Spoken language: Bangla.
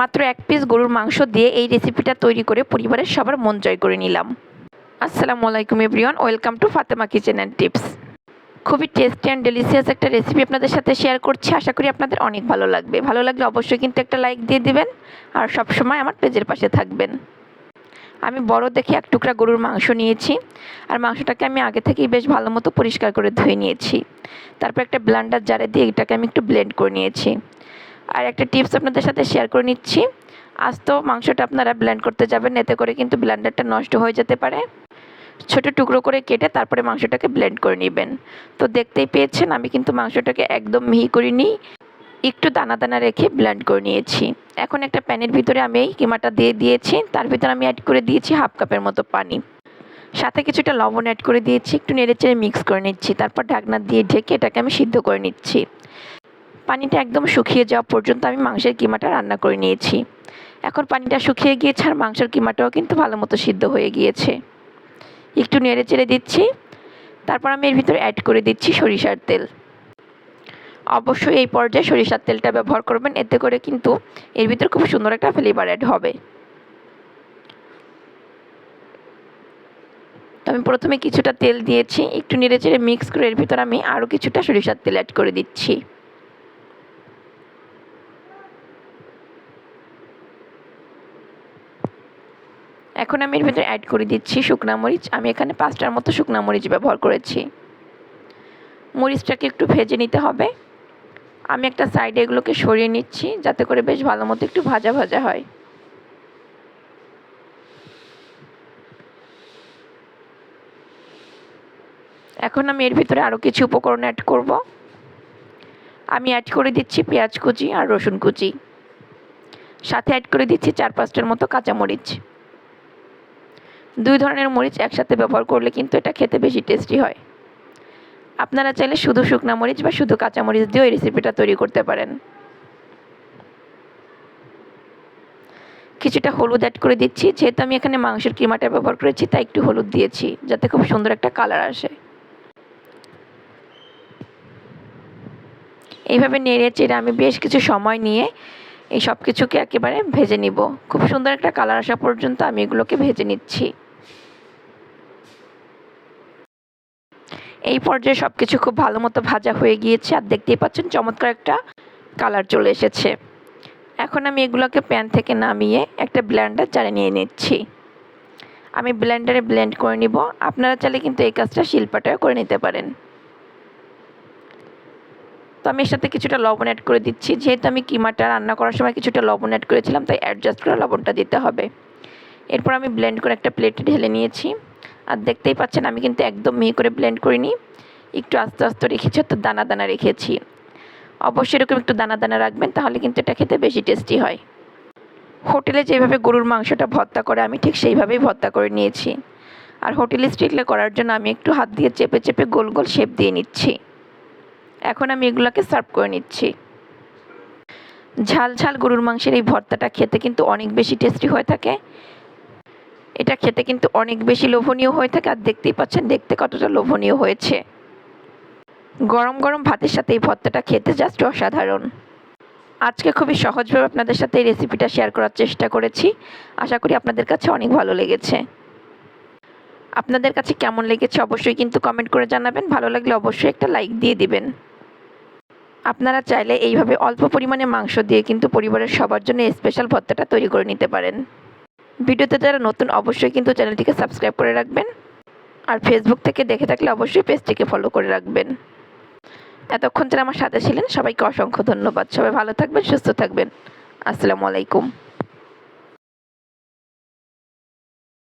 মাত্র এক পিস গরুর মাংস দিয়ে এই রেসিপিটা তৈরি করে পরিবারের সবার মন জয় করে নিলাম। আসসালামু আলাইকুম everyone welcome to Fatema kitchen and tips খুবই টেস্টি অ্যান্ড ডেলিসিয়াস একটা রেসিপি আপনাদের সাথে শেয়ার করছি, আশা করি আপনাদের অনেক ভালো লাগবে। ভালো লাগলে অবশ্যই কিন্তু একটা লাইক দিয়ে দিবেন, আর সবসময় আমার পেজের পাশে থাকবেন। আমি বড় দেখে এক টুকরা গরুর মাংস নিয়েছি, আর মাংসটাকে আমি আগে থেকেই বেশ ভালো মতো পরিষ্কার করে ধুয়ে নিয়েছি। তারপর একটা ব্লান্ডার জারে দিয়ে এটাকে আমি একটু ব্লেন্ড করে নিয়েছি। আর একটা টিপস আপনাদের সাথে শেয়ার করে নিচ্ছি। আজ তো মাংসটা আপনারা ব্ল্যান্ড করতে যাবেন, এতে করে কিন্তু ব্ল্যান্ডারটা নষ্ট হয়ে যেতে পারে। ছোট টুকরো করে কেটে তারপরে মাংসটাকে ব্লেন্ড করে নেবেন। তো দেখতেই পেয়েছেন, আমি কিন্তু মাংসটাকে একদম মিহি করিনি, একটু দানা দানা রেখে ব্লেন্ড করে নিয়েছি। এখন একটা প্যানের ভিতরে আমি এই কিমাটা দিয়ে দিয়েছি, তার ভিতরে আমি অ্যাড করে দিয়েছি হাফ কাপের মতো পানি। সাথে কিছুটা লবণ অ্যাড করে দিয়েছি, একটু নেড়ে চেড়ে মিক্স করে নিচ্ছি। তারপর ঢাকনা দিয়ে ঢেকে এটাকে আমি সিদ্ধ করে নিচ্ছি। পানিটা একদম শুকিয়ে যাওয়া পর্যন্ত আমি মাংসের কিমাটা রান্না করে নিয়েছি। এখন পানিটা শুকিয়ে গিয়েছে আর মাংসের কিমাটাও কিন্তু ভালো মতো সিদ্ধ হয়ে গিয়েছে। একটু নেড়ে চেড়ে দিচ্ছি। তারপর আমি এর ভিতরে অ্যাড করে দিচ্ছি সরিষার তেল। অবশ্যই এই পর্যায়ে সরিষার তেলটা ব্যবহার করবেন, এতে করে কিন্তু এর ভিতরে খুব সুন্দর একটা ফ্লেভার অ্যাড হবে। তো আমি প্রথমে কিছুটা তেল দিয়েছি, একটু নেড়ে চেড়ে মিক্স করে এর ভিতরে আমি আরও কিছুটা সরিষার তেল অ্যাড করে দিচ্ছি। এখন আমি এর ভিতরে অ্যাড করে দিচ্ছি শুকনা মরিচ। আমি এখানে পাঁচটার মতো শুকনা মরিচ ব্যবহার করেছি। মরিচটাকে একটু ভেজে নিতে হবে। আমি একটা সাইডে এগুলোকে সরিয়ে নিচ্ছি যাতে করে বেশ ভালো মতো একটু ভাজা ভাজা হয়। এখন আমি এর ভিতরে আরও কিছু উপকরণ অ্যাড করব। আমি অ্যাড করে দিচ্ছি পেঁয়াজ কুচি আর রসুন কুচি। সাথে অ্যাড করে দিচ্ছি চার পাঁচটার মতো কাঁচামরিচ। দুই ধরনের মরিচ একসাথে ব্যবহার করলে কিন্তু এটা খেতে বেশি টেস্টি হয়। আপনারা চাইলে শুধু শুকনা মরিচ বা শুধু কাঁচামরিচ দিয়েও এই রেসিপিটা তৈরি করতে পারেন। কিছুটা হলুদ অ্যাড করে দিচ্ছি, যেহেতু আমি এখানে মাংসের কিমাটা ব্যবহার করেছি, তাই একটু হলুদ দিয়েছি, যাতে খুব সুন্দর একটা কালার আসে। এইভাবে নেড়ে চেড়ে আমি বেশ কিছু সময় নিয়ে এই সব কিছুকে একেবারে ভেজে নিব। খুব সুন্দর একটা কালার আসা পর্যন্ত আমি এগুলোকে ভেজে নিচ্ছি। এই পর্যায়ে সব কিছু খুব ভালো মতো ভাজা হয়ে গিয়েছে আর দেখতেই পাচ্ছেন চমৎকার একটা কালার চলে এসেছে। এখন আমি এগুলোকে প্যান থেকে নামিয়ে একটা ব্ল্যান্ডার জারে নিয়ে নিচ্ছি। আমি ব্ল্যান্ডারে ব্লেন্ড করে নিব। আপনারা চাইলে কিন্তু এই কাজটা শিল্পাটাও করে নিতে পারেন। তো আমি এর সাথে কিছুটা লবণ অ্যাড করে দিচ্ছি। যেহেতু আমি কিমাটা রান্না করার সময় কিছুটা লবণ অ্যাড করেছিলাম, তাই অ্যাডজাস্ট করে লবণটা দিতে হবে। এরপর আমি ব্লেন্ড করে একটা প্লেটে ঢেলে নিয়েছি। আর দেখতেই পাচ্ছেন, আমি কিন্তু একদম মিহি করে ব্লেন্ড করিনি একটু আস্তে আস্তে রেখেছি তো দানা দানা রেখেছি। অবশ্যই এরকম একটু দানা দানা রাখবেন, তাহলে কিন্তু এটা খেতে বেশি টেস্টি হয়। হোটেলে যেভাবে গরুর মাংসটা ভর্তা করে, আমি ঠিক সেইভাবেই ভর্তা করে নিয়েছি। আর হোটেলে স্টিকলে করার জন্য আমি একটু হাত দিয়ে চেপে চেপে গোল গোল শেপ দিয়ে নিচ্ছি। এখন আমি এগুলোকে সার্ভ করে নিচ্ছি। ঝাল ঝাল গরুর মাংসের এই ভর্তাটা খেতে কিন্তু অনেক বেশি টেস্টি হয়ে থাকে। এটা খেতে কিন্তু অনেক বেশি লোভনীয় হয়ে থাকে আর দেখতেই পাচ্ছেন, দেখতে কতটা লোভনীয় হয়েছে। গরম গরম ভাতের সাথে এই ভর্তাটা খেতে জাস্ট অসাধারণ। আজকে খুবই সহজভাবে আপনাদের সাথে এই রেসিপিটা শেয়ার করার চেষ্টা করেছি। আশা করি আপনাদের কাছে অনেক ভালো লেগেছে। আপনাদের কাছে কেমন লেগেছে অবশ্যই কিন্তু কমেন্ট করে জানাবেন। ভালো লাগলে অবশ্যই একটা লাইক দিয়ে দিবেন। আপনারা চাইলে এইভাবে অল্প পরিমাণে মাংস দিয়ে কিন্তু পরিবারের সবার জন্য স্পেশাল ভর্তাটা তৈরি করে নিতে পারেন। ভিডিওতে যারা নতুন, অবশ্যই কিন্তু চ্যানেলটিকে সাবস্ক্রাইব করে রাখবেন। আর ফেসবুক থেকে দেখে থাকলে অবশ্যই পেজটিকে ফলো করে রাখবেন। এতক্ষণ যারা আমার সাথে ছিলেন, সবাইকে অসংখ্য ধন্যবাদ। সবাই ভালো থাকবেন, সুস্থ থাকবেন। আসসালামু আলাইকুম।